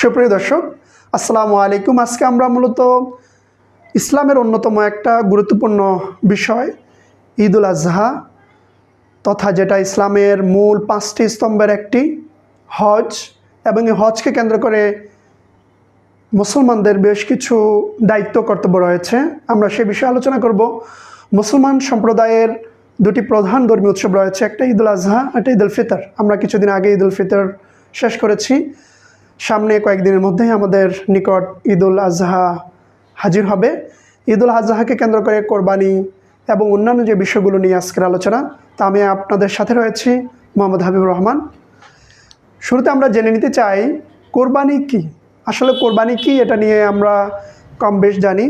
সুপ্রিয় দর্শক, আসসালামু আলাইকুম। আজকে আমরা মূলত ইসলামের অন্যতম একটা গুরুত্বপূর্ণ বিষয়, ঈদুল আজহা তথা যেটা ইসলামের মূল পাঁচটি স্তম্ভের একটি হজ এবং এই হজকে কেন্দ্র করে মুসলমানদের বেশ কিছু দায়িত্ব, কর্তব্য রয়েছে। আমরা সে বিষয়ে আলোচনা করব। মুসলমান সম্প্রদায়ের দুটি প্রধান ধর্মীয় উৎসব রয়েছে, একটা ঈদুল আজহা, একটা ঈদুল ফিতর। আমরা কিছুদিন আগে ঈদুল ফিতর শেষ করেছি। সামনে কয়েকদিনের মধ্যেই আমাদের নিকট ঈদুল আজহা হাজির হবে। ঈদুল আজহাকে কেন্দ্র করে কোরবানি এবং অন্যান্য যে বিষয়গুলো নিয়ে আজকের আলোচনা, তা আমি আপনাদের সাথে রয়েছি, মোহাম্মদ হাবিবুর রহমান। শুরুতে আমরা জেনে নিতে চাই, কোরবানি কি? আসলে কোরবানি কি, এটা নিয়ে আমরা কম বেশ জানি।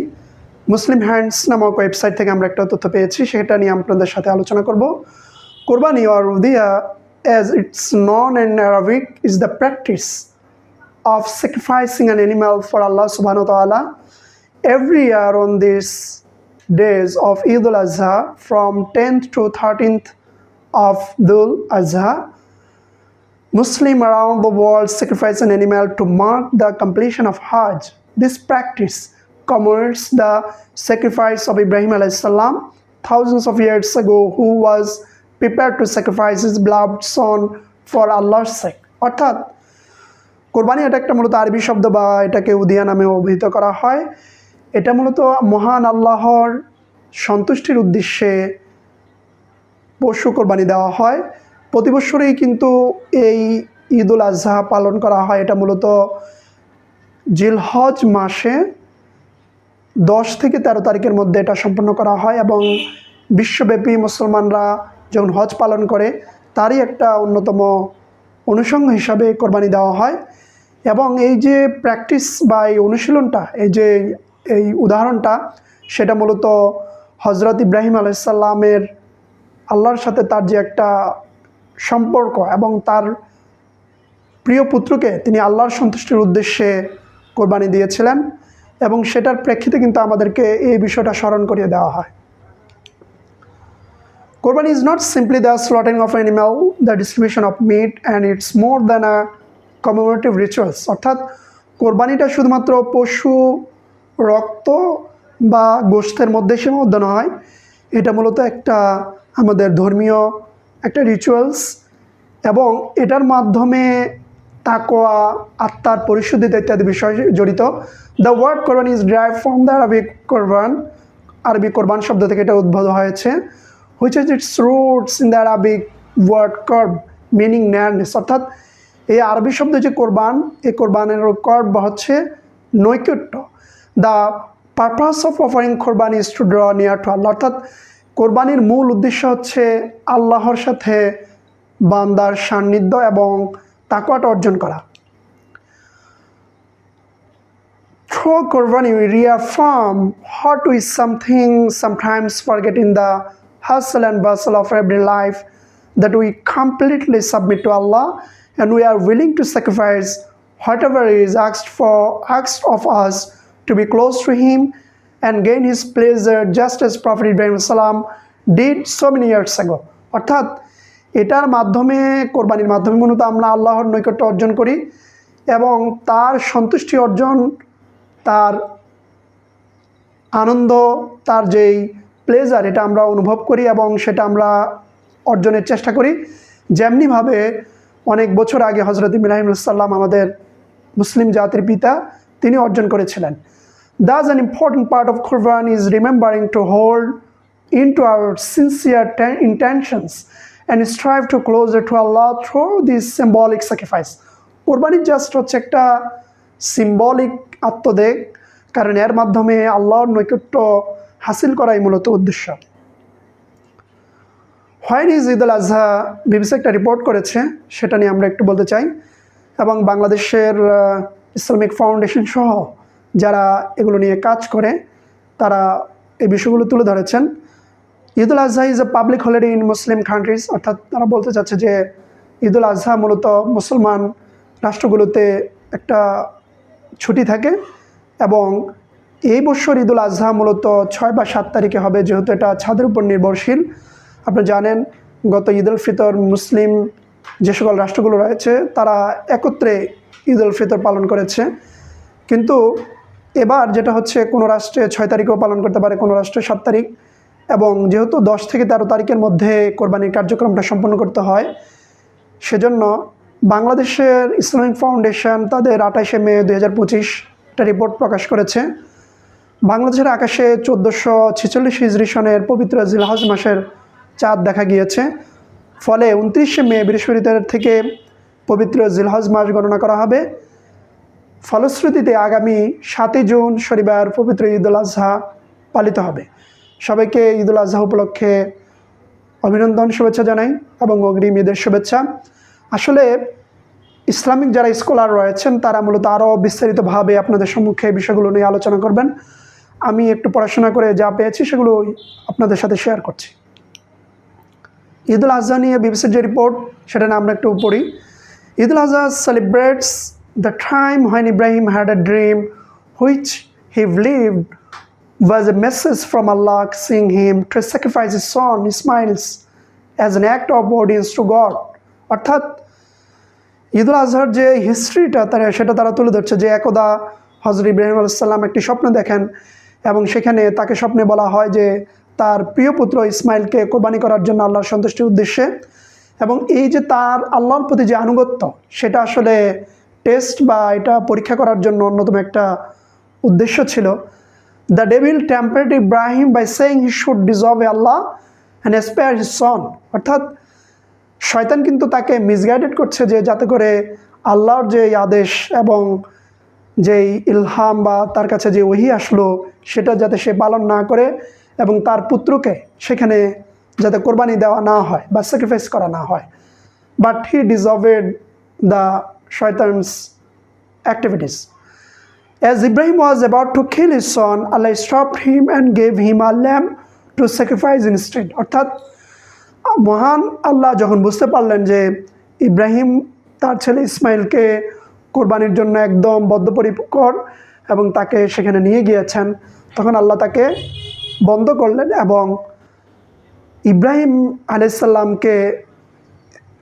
মুসলিম হ্যান্ডস নামক ওয়েবসাইট থেকে আমরা একটা তথ্য পেয়েছি, সেটা নিয়ে আপনাদের সাথে আলোচনা করব। কোরবানি or Udiya as it's known and Arabic is the practice of sacrificing an animal for Allah subhanahu wa ta'ala every year on these days of Eid al-Azha from 10th to 13th of Dhul Azha. Muslim around the world sacrifice an animal to mark the completion of Hajj. This practice commemorates the sacrifice of Ibrahim alayhi salam thousands of years ago who was prepared to sacrifice his beloved son for Allah's sake. অর্থাৎ কোরবানি এটা একটা মূলত আরবি শব্দ বা এটাকে উদিয়া নামে অভিহিত করা হয়। এটা মূলত মহান আল্লাহর সন্তুষ্টির উদ্দেশ্যে পশু কোরবানি দেওয়া হয়। প্রতি বছরেই কিন্তু এই ঈদ উল আজহা পালন করা হয়। এটা মূলত জিলহজ মাসে দশ থেকে তেরো তারিখের মধ্যে এটা সম্পন্ন করা হয় এবং বিশ্বব্যাপী মুসলমানরা যখন হজ পালন করে, তারই একটা অন্যতম অনুষঙ্গ হিসাবে কোরবানি দেওয়া হয়। এবং এই যে প্র্যাকটিস বা এই অনুশীলনটা এই যে এই উদাহরণটা সেটা মূলত হজরত ইব্রাহিম আলাইসাল্লামের আল্লাহর সাথে তার যে একটা সম্পর্ক এবং তার প্রিয় পুত্রকে তিনি আল্লাহর সন্তুষ্টির উদ্দেশ্যে কোরবানি দিয়েছিলেন এবং সেটার প্রেক্ষিতে কিন্তু আমাদেরকে এই বিষয়টা স্মরণ করিয়ে দেওয়া হয়। is not simply the slaughtering of an animal, the distribution of meat, and it's more than a commemorative rituals অর্থাৎ কোরবানিটা শুধুমাত্র পশু, রক্ত বা গোষ্ঠের মধ্যে সীমাবদ্ধ নয়, এটা মূলত একটা আমাদের ধর্মীয় একটা রিচুয়ালস এবং এটার মাধ্যমে তাকোয়া আত্মার পরিশুদ্ধিতা ইত্যাদি বিষয় জড়িত। The word Korban is derived from the Arabic কোরবান আরবি কোরবান শব্দ থেকে এটা উদ্ভব হয়েছে which is its roots in the Arabic word কর্ব meaning nearness অর্থাৎ এই আরবি শব্দ যে কোরবান, এই কোরবানের কর্ব হচ্ছে নৈকট্য। দ্য পারপাস অফ অফারিং কোরবানি is to draw near to Allah অর্থাৎ কোরবানির মূল উদ্দেশ্য হচ্ছে আল্লাহর সাথে বান্দার সান্নিধ্য এবং তাকুয়াটা অর্জন করা। থ্রো কোরবানি reaffirm hot with something sometimes forget in the hustle and bustle of every life that we completely submit to Allah and we are willing to sacrifice whatever is asked for asked of us to be close to Him and gain His pleasure just as Prophet Ibrahim salam did so many years ago. অর্থাৎ এটার মাধ্যমে কোরবানির মাধ্যমে মূলত আমরা আল্লাহর নৈকট্য অর্জন করি এবং তার সন্তুষ্টি অর্জন তার আনন্দ তার যেই প্লেজার এটা আমরা অনুভব করি এবং সেটা আমরা অর্জনের চেষ্টা করি যেমনিভাবে অনেক বছর আগে হজরত ইব্রাহিম সাল্লাম আমাদের মুসলিম জাতির পিতা, তিনি অর্জন করেছিলেন। Thus an important part of Korban is remembering to hold into our sincere intentions and strive to closer to Allah through this symbolic sacrifice কোরবানি জাস্ট হচ্ছে একটা সিম্বলিক আত্মদেহ কারণ এর মাধ্যমে আল্লাহর নৈকট্য হাসিল করাই মূলত উদ্দেশ্য। When is Eid Azha BBC একটা রিপোর্ট করেছে, সেটা নিয়ে আমরা একটু বলতে চাই। এবং বাংলাদেশের ইসলামিক ফাউন্ডেশন সহ যারা এগুলো নিয়ে কাজ করে, তারা এই বিষয়গুলো তুলে ধরেছেন। Eid ul Azha is a public holiday in Muslim countries অর্থাৎ তারা বলতে চাচ্ছে যে ঈদ উল আজহা মূলত মুসলমান রাষ্ট্রগুলোতে একটা ছুটি থাকে এবং এই বছর ঈদ উল আজহা মূলত ছয় বা সাত তারিখে হবে, যেহেতু এটা ছাদের উপর নির্ভরশীল। আপনি জানেন, গত ঈদ উল ফিতর মুসলিম যে সকল রাষ্ট্রগুলো রয়েছে, তারা একত্রে ঈদ উল ফিতর পালন করেছে। কিন্তু এবার যেটা হচ্ছে, কোনো রাষ্ট্রে ছয় তারিখেও পালন করতে পারে, কোনো রাষ্ট্রে সাত তারিখ। এবং যেহেতু দশ থেকে তেরো তারিখের মধ্যে কোরবানির কার্যক্রমটা সম্পন্ন করতে হয়, সেজন্য বাংলাদেশের ইসলামিক ফাউন্ডেশন তাদের আঠাশে মে দু হাজার পঁচিশ একটা রিপোর্ট প্রকাশ করেছে। বাংলাদেশের আকাশে চোদ্দোশো ছেচল্লিশ হিজরি সনের পবিত্র জিলহজ মাসের চাঁদ দেখা গিয়েছে। ফলে উনত্রিশে মে বৃহস্পতিবার থেকে পবিত্র জিলহজ মাস গণনা করা হবে। ফলশ্রুতিতে আগামী সাতই জুন শনিবার পবিত্র ঈদুল আজহা পালিত হবে। সবাইকে ঈদুল আজহা উপলক্ষে অভিনন্দন, শুভেচ্ছা জানাই এবং অগ্রিম ঈদের শুভেচ্ছা। আসলে ইসলামিক যারা স্কলার রয়েছেন, তারা মূলত আরও বিস্তারিতভাবে আপনাদের সম্মুখে বিষয়গুলো নিয়ে আলোচনা করবেন। আমি একটু পড়াশোনা করে যা পেয়েছি, সেগুলো আপনাদের সাথে শেয়ার করছি। ঈদুল আজহা নিয়ে বিবিসির যে রিপোর্ট সেটা আমরা একটু পড়ি। Eidul Azha celebrates the time when Ibrahim had a dream which he believed was a message from Allah, seeing him to sacrifice his son Ismail's as an act of obedience to God. অর্থাৎ ঈদুল আজহার যে হিস্ট্রিটা তারা, সেটা তারা তুলে ধরছে যে একদা হজরত ইব্রাহিম আলাইসাল্লাম একটি স্বপ্ন দেখেন এবং সেখানে তাকে স্বপ্নে বলা হয় যে তার প্রিয় পুত্র ইসমাইলকে কোরবানি করার জন্য আল্লাহর সন্তুষ্টির উদ্দেশ্যে এবং এই যে তার আল্লাহর প্রতি যে আনুগত্য, সেটা আসলে টেস্ট বা এটা পরীক্ষা করার জন্য অন্যতম একটা উদ্দেশ্য ছিল। The devil tempted Ibrahim by saying he should disobey a Allah and spare his son অর্থাৎ শয়তান কিন্তু তাকে মিসগাইডেড করছে যে যাতে করে আল্লাহর যে আদেশ এবং যেই ইলহাম বা তার কাছে যে ওহি আসলো, সেটা যাতে সে পালন না করে। এবং তার পুত্রকে সেখানে যাতে কোরবানি দেওয়া না হয় বা স্যাক্রিফাইস করা না হয় but he deserved the শয়তানস activities As Ibrahim was about to kill his son, Allah stopped him and gave him a lamb to sacrifice instead. অর্থাৎ মহান আল্লাহ যখন বুঝতে পারলেন যে ইব্রাহিম তার ছেলে ইসমাইলকে কোরবানির জন্য একদম বদ্ধপরিকর এবং তাকে সেখানে নিয়ে গিয়েছেন তখন আল্লাহ তাকে বন্ধ করলেন এবং ইব্রাহিম আলাইসাল্লামকে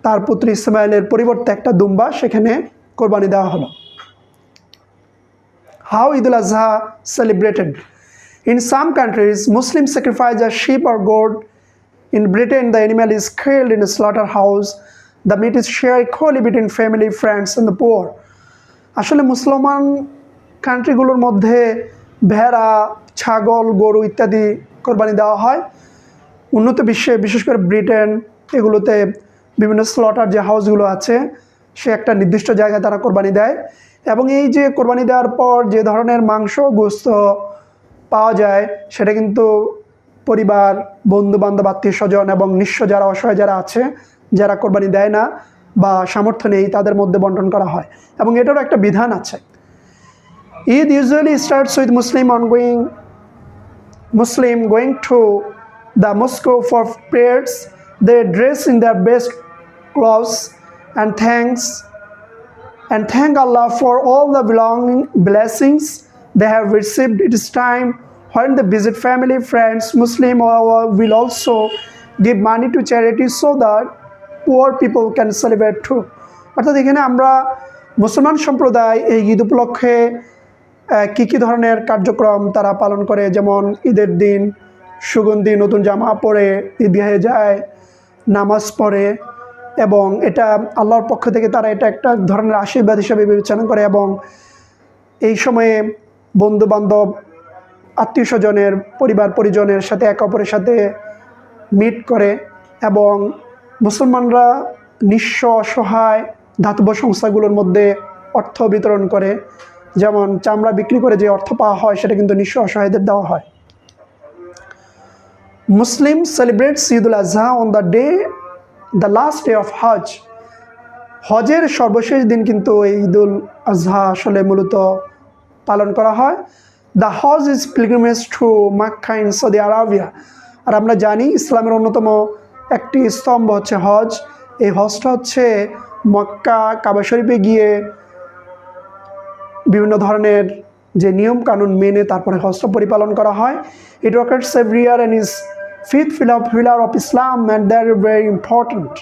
তার পুত্র ইসমাইলের পরিবর্তে একটা দুম্বা সেখানে কোরবানি দেওয়া হলো। How Eid-ul Azha celebrated in some countries Muslim sacrifice are sheep or goat in Britain the animal is killed in slaughter house the meat is share equally between family friends in the poor আসলে মুসলমান কান্ট্রিগুলোর মধ্যে ভেড়া ছাগল, গরু ইত্যাদি কোরবানি দেওয়া হয়। উন্নত বিশ্বে, বিশেষ করে ব্রিটেন এগুলোতে বিভিন্ন স্লটার যে হাউসগুলো আছে, সে একটা নির্দিষ্ট জায়গায় তারা কোরবানি দেয় এবং এই যে কোরবানি দেওয়ার পর যে ধরনের মাংস, গোস্ত পাওয়া যায়, সেটা কিন্তু পরিবার বন্ধু বান্ধব আত্মীয় স্বজন এবং নিঃস্ব যারা, অসহায় যারা আছে, যারা কোরবানি দেয় না বা সামর্থ্য নেই, তাদের মধ্যে বন্টন করা হয় এবং এটারও একটা বিধান আছে। Eid usually starts with Muslim ongoing Muslim going to the mosque for prayers, they dress in their best clothes and thanks and thank Allah for all the belonging blessings they have received. It is time when they visit family, friends, Muslim or will also give money to charity so that poor people can celebrate too. অর্থাৎ এখানে আমরা মুসলমান সম্প্রদায় এই ঈদ উপলক্ষে কী কী ধরনের কার্যক্রম তারা পালন করে? যেমন ঈদের দিন সুগন্ধি, নতুন জামা পরে ঈদগাহে যায়, নামাজ পড়ে এবং এটা আল্লাহর পক্ষ থেকে তারা এটা একটা ধরনের আশীর্বাদ হিসেবে বিবেচনা করে এবং এই সময়ে বন্ধু বান্ধব আত্মীয় স্বজনের পরিবার পরিজনের সাথে, একে অপরের সাথে মিট করে এবং মুসলমানরা নিঃস্ব, অসহায়, ধাতব সংস্থাগুলোর মধ্যে অর্থ বিতরণ করে। যেমন চামড়া বিক্রি করে যে অর্থ পাওয়া হয়, সেটা কিন্তু নিঃস্ব অসহায়দের দেওয়া হয়। Muslim celebrates Eid-ul Azha on the day the last day of hajj হজের সর্বশেষ দিন কিন্তু এই ঈদুল আজহা আসলে মূলত পালন করা হয়। The hajj is pilgrimage to Mecca in Saudi Arabia আর আমরা জানি ইসলামের অন্যতম একটি স্তম্ভ হচ্ছে হজ। এই হজটা হচ্ছে মক্কা কাবা শরীফে গিয়ে বিভিন্ন ধরনের যে নিয়ম কানুন মেনে তারপরে হস্ত পরিপালন করা হয়। It occurs every year and is fifth pillar pillar of Islam and there very important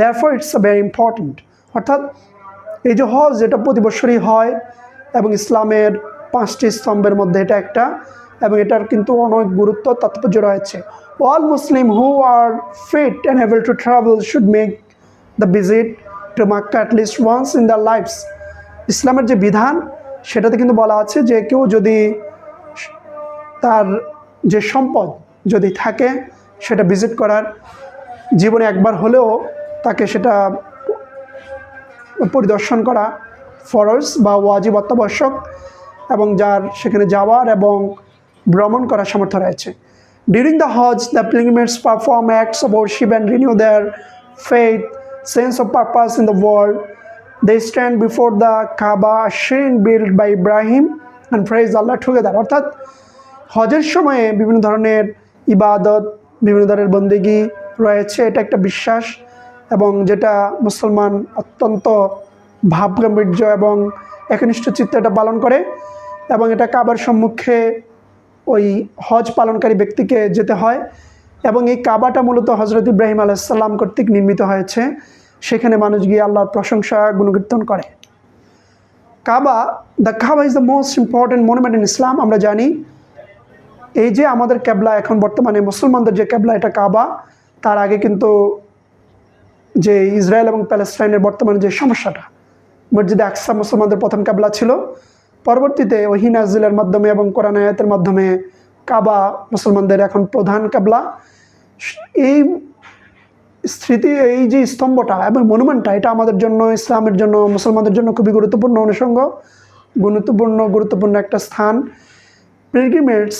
therefore it's a very important অর্থাৎ এই যে হজ, যেটা প্রতি বছরই হয় এবং ইসলামের পাঁচটি স্তম্ভের মধ্যে এটা একটা এবং এটার কিন্তু অনেক গুরুত্ব, তাৎপর্য রয়েছে। All Muslim who are fit and able to travel should make the visit to Mecca at least once in the life's ইসলামের যে বিধান, সেটাতে কিন্তু বলা আছে যে কেউ যদি তার যে সম্পদ যদি থাকে, সেটা ভিজিট করার, জীবনে একবার হলেও তাকে সেটা পরিদর্শন করা ফরজ বা ওয়াজিব অত্যাবশ্যক এবং যার সেখানে যাওয়ার এবং ভ্রমণ করার সামর্থ্য রয়েছে। During the hajj the pilgrims perform acts of worship and renew their faith sense of purpose in the world they stand before the Kaaba shrine built by Ibrahim and praise Allah together অর্থাৎ হজের সময়ে বিভিন্ন ধরনের ইবাদত, বিভিন্ন ধরনের বন্দেগি রয়েছে, এটা একটা বিশ্বাস এবং যেটা মুসলমান অত্যন্ত ভাবগাম্ভীর্য এবং একনিষ্ঠ চিত্তে এটা পালন করে এবং এটা কাবার সম্মুখে ওই হজ পালনকারী ব্যক্তিকে যেতে হয় এবং এই কাবাটা মূলত হজরত ইব্রাহিম আলাইসাল্লাম কর্তৃক নির্মিত হয়েছে। সেখানে মানুষ গিয়ে আল্লাহর প্রশংসা, গুণকীর্তন করে। Kaaba the Kaaba is the most important monument in Islam আমরা জানি। এই যে আমাদের ক্যাবলা এখন বর্তমানে, মুসলমানদের যে ক্যাবলা, এটা কাবা। তার আগে কিন্তু যে ইসরায়েল এবং প্যালেস্টাইনের বর্তমানে যে সমস্যাটা, মসজিদে আকসা মুসলমানদের প্রথম ক্যাবলা ছিল। পরবর্তীতে ওহি নাজিলের মাধ্যমে এবং কোরআন আয়াতের মাধ্যমে কাবা মুসলমানদের এখন প্রধান ক্যাবলা। এই স্মৃতি, এই যে স্তম্ভটা এবং মনুমেন্টটা, এটা আমাদের জন্য, ইসলামের জন্য, মুসলমানদের জন্য খুবই গুরুত্বপূর্ণ অনুষঙ্গ। গুরুত্বপূর্ণ গুরুত্বপূর্ণ একটা স্থান। Pilgrims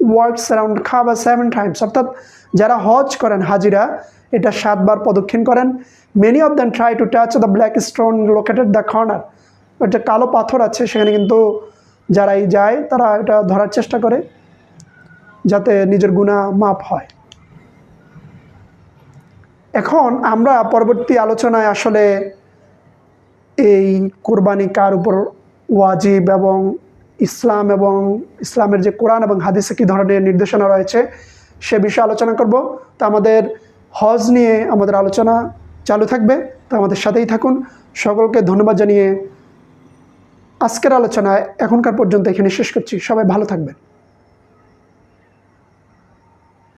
walks around Kaaba seven times অর্থাৎ যারা হজ করেন, হাজিরা, এটা সাতবার প্রদক্ষিণ করেন। Many of them try to touch the black stone located the corner একটা কালো পাথর আছে, সেখানে কিন্তু যারাই যায়, তারা এটা ধরার চেষ্টা করে, যাতে নিজের গুণা মাপ হয়। এখন আমরা পরবর্তী আলোচনায় আসলে এই কোরবানি কার উপর ওয়াজিব এবং ইসলাম এবং ইসলামের যে কোরআন এবং হাদিসে কী ধরনের নির্দেশনা রয়েছে সে বিষয়ে আলোচনা করব। তো আমাদের হজ নিয়ে আমাদের আলোচনা চালু থাকবে। তো আমাদের সাথেই থাকুন। সকলকে ধন্যবাদ জানিয়ে আজকের আলোচনায় এখনকার পর্যন্ত এখানে শেষ করছি। সবাই ভালো থাকবেন।